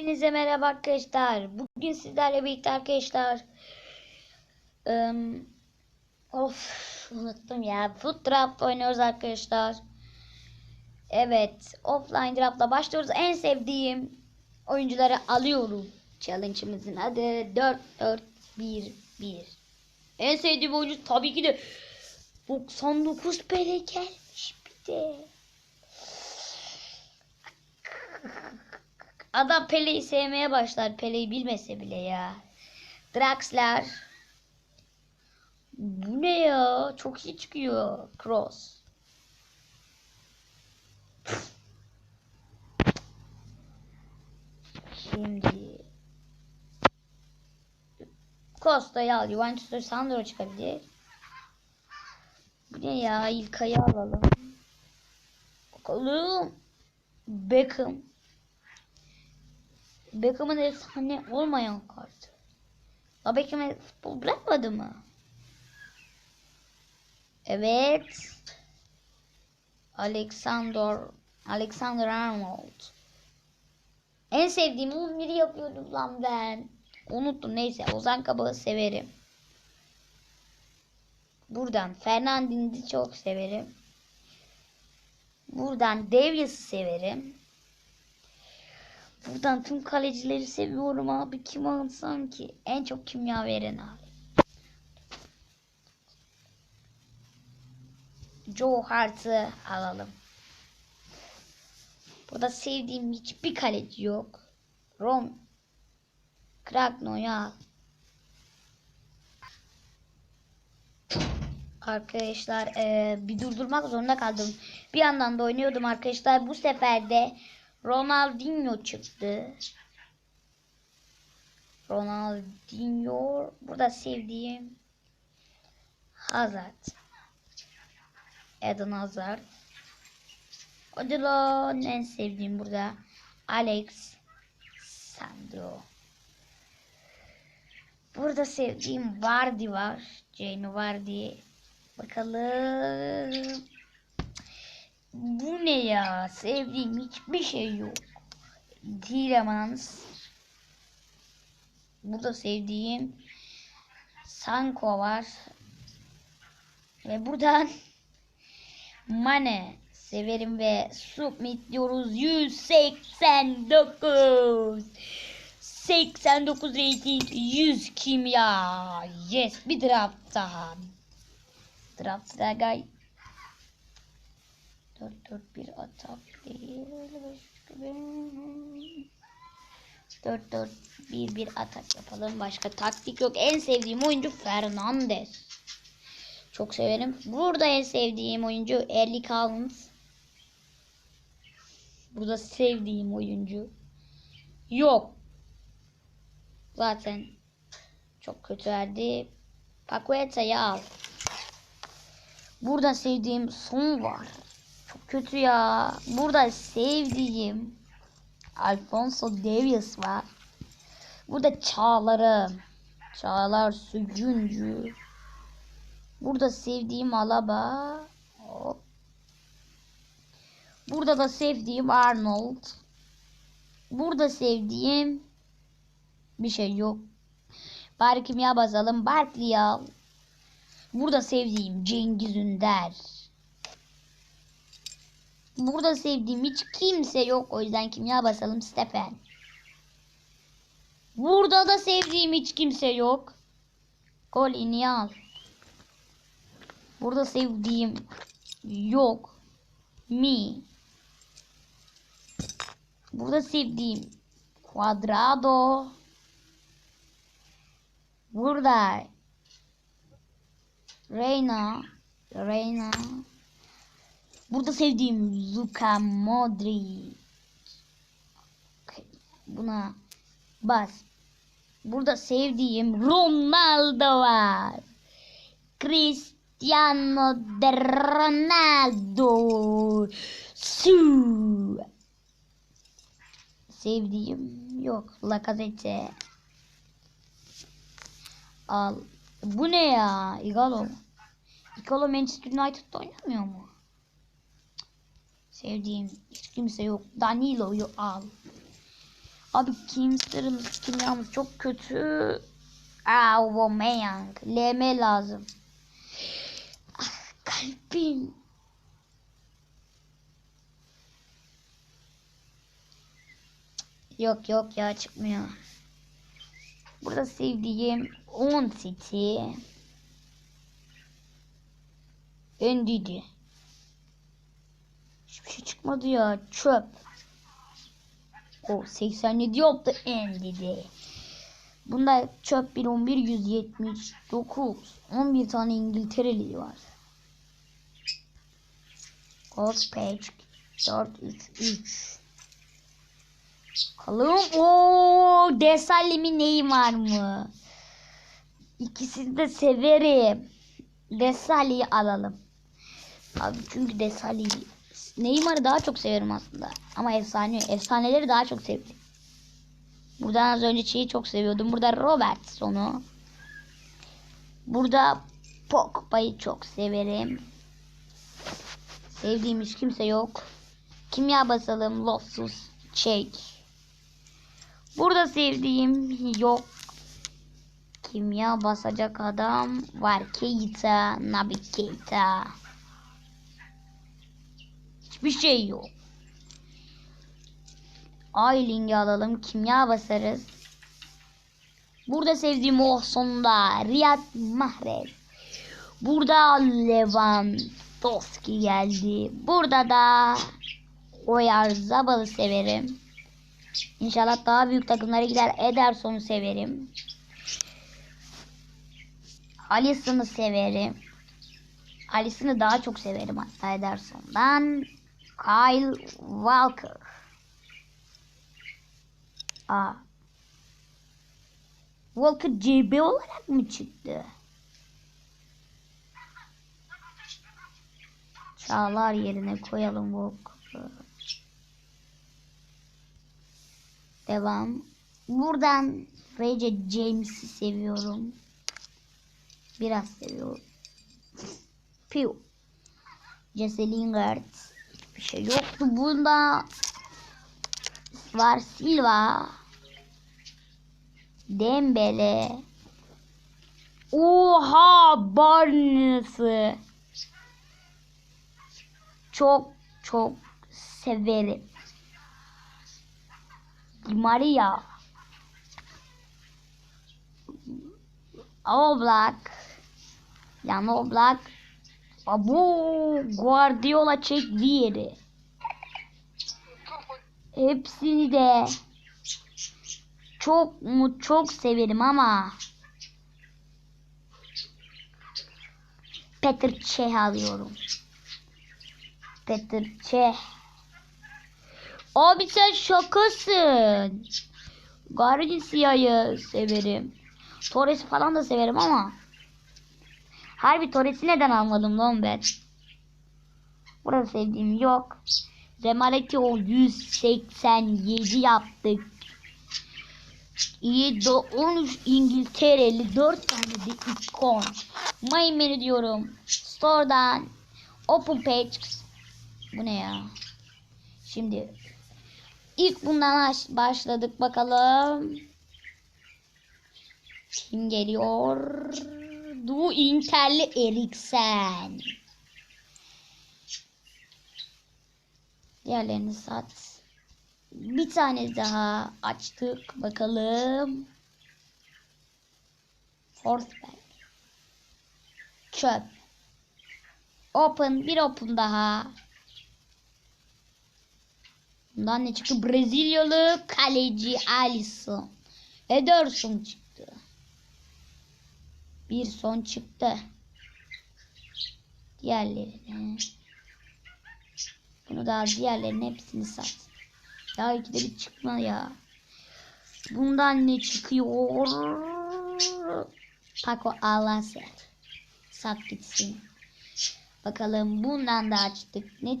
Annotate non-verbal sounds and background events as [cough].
Hepinize merhaba arkadaşlar. Bugün sizlerle birlikte arkadaşlar. ım, of unuttum ya. Foot draft oynuyoruz arkadaşlar. Evet. Offline draftla başlıyoruz. En sevdiğim oyuncuları alıyorum. Challenge'ımızın adı 4-4-1-1. En sevdiğim oyuncu tabii ki de 99 pere gelmiş bir de. Adam Pele'yi sevmeye başlar. Pele'yi bilmese bile ya. Draxler. Bu ne ya? Çok iyi çıkıyor. Cross. Şimdi Costa'yı al. Juventus'ta Sandro çıkabilir. Bu ne ya? İlkay'ı alalım. Bakalım. Beckham. Beckham'ın efsane olmayan kartı. La Beckham'e futbol bırakmadı mı? Evet. Alexander Alexander Arnold. En sevdiğim 11'i yapıyordum lan ben. Unuttum neyse Ozan Kabak'ı severim. Buradan Fernandin'i çok severim. Buradan Davies'i severim. Buradan tüm kalecileri seviyorum abi. Kim alsam ki? En çok kimya veren abi. Joe Hart'ı alalım. Burada sevdiğim hiçbir kaleci yok. Rom Kragno'yu al. Arkadaşlar eee, bir durdurmak zorunda kaldım. Bir yandan da oynuyordum arkadaşlar. Bu sefer de Ronaldinho çıktı. Ronaldinho burada sevdiğim Hazard. Eden Hazard. Hadi lan en sevdiğim burada Alex Sandro. Burada sevdiğim Vardy var. Jamie Vardy. Bakalım. Bu ne ya? Sevdiğim hiçbir şey yok. Tielemans. Burada sevdiğim Sanko var. Ve buradan [laughs] Mane severim ve submit diyoruz 189 89 rating 100 kimya yes bir draft daha draft daha gay 4 4 1 atak değil 4 4 1 1 atak yapalım. Başka taktik yok. En sevdiğim oyuncu Fernandes. Çok severim. Burada en sevdiğim oyuncu Erling Haaland. Burada sevdiğim oyuncu yok. Zaten çok kötü verdi. Paqueta'yı al. Burada sevdiğim son var. Kötü ya. Burada sevdiğim Alfonso Davies var. Burada Çağlar'ım. Çağlar Sücüncü. Burada sevdiğim Alaba. Hop. Burada da sevdiğim Arnold. Burada sevdiğim bir şey yok. Bari kimya basalım. Barkley al. Burada sevdiğim Cengiz Ünder. Burada sevdiğim hiç kimse yok. O yüzden kimya basalım Stefan. Burada da sevdiğim hiç kimse yok. Golini al. Burada sevdiğim yok. Mi. Burada sevdiğim Cuadrado. Burada Reyna. Reyna. Burada sevdiğim Luka Modric. Okay, Buna bas. Burada sevdiğim Ronaldo var. Cristiano de Ronaldo. Su. Sevdiğim yok. Lacazette. Al. Bu ne ya? Igalo. Igalo Manchester United'da oynamıyor mu? Sevdiğim hiç kimse yok. Danilo'yu al. Abi Kimster'ın kimyamız çok kötü. Aa, Aubameyang. LM lazım. Ah, kalbim. Yok yok ya çıkmıyor. Burada sevdiğim 10 City. Endidi. Hiçbir şey çıkmadı ya. Çöp. O 87 yaptı Endidi. Bunda çöp 1 11 179. 11 tane İngiltereli var. Gold page 433. Bakalım. Oo, Desalli mi Neymar mı? İkisini de severim. Desalli'yi alalım. Abi çünkü Desalli Neymar'ı daha çok severim aslında. Ama efsane, efsaneleri daha çok severim. Buradan az önce şeyi çok seviyordum. Burada Robertson'u. Burada Pogba'yı çok severim. Sevdiğim hiç kimse yok. Kimya basalım. Loftus. Çek. Burada sevdiğim yok. Kimya basacak adam var. Keita. Nabi Keita. Hiçbir şey yok. Ayling'i alalım. Kimya basarız. Burada sevdiğim o sonunda Riyad Mahrez. Burada Lewandowski geldi. Burada da Oyarzabal'ı severim. İnşallah daha büyük takımlara gider. Ederson'u severim. Alisson'u severim. Alisson'u daha çok severim hatta Ederson'dan. Kyle Walker. Aa. Walker CB olarak mı çıktı? Çağlar yerine koyalım Walker'ı. Devam. Buradan Rece James'i seviyorum. Biraz seviyorum. Pew. Jesse Lingard. Bir şey yoktu. Bunda var Silva. Dembele. Oha Barnes'ı. Çok çok severim. Maria. Oblak. Yan Oblak. Abu Guardiola çek diğeri. Hepsini de çok mu çok severim ama Peter Cech alıyorum. Peter Cech. Abi sen şakasın. Gardicia'yı severim. Torres'i falan da severim ama Harbi Torres'i neden almadım lan ben? Burada sevdiğim yok. Zemaleki o 187 yaptık. İyi do 13 İngiltereli 4 tane de ikon. Maymen diyorum. Store'dan Open Page. Bu ne ya? Şimdi ilk bundan baş- başladık bakalım. Kim geliyor? Du Interli Eriksen. Diğerlerini sat. Bir tane daha açtık. Bakalım. Forsberg. Çöp. Open. Bir open daha. Bundan ne çıktı? Brezilyalı kaleci Alisson. Ederson çıktı. Bir son çıktı. Diğerlerini. Bunu da. Diğerlerinin hepsini sat. Ya ikide bir çıkma ya. Bundan ne çıkıyor? Paco Alcacer. Sat gitsin. Bakalım bundan da açtık. Ne çıkıyor?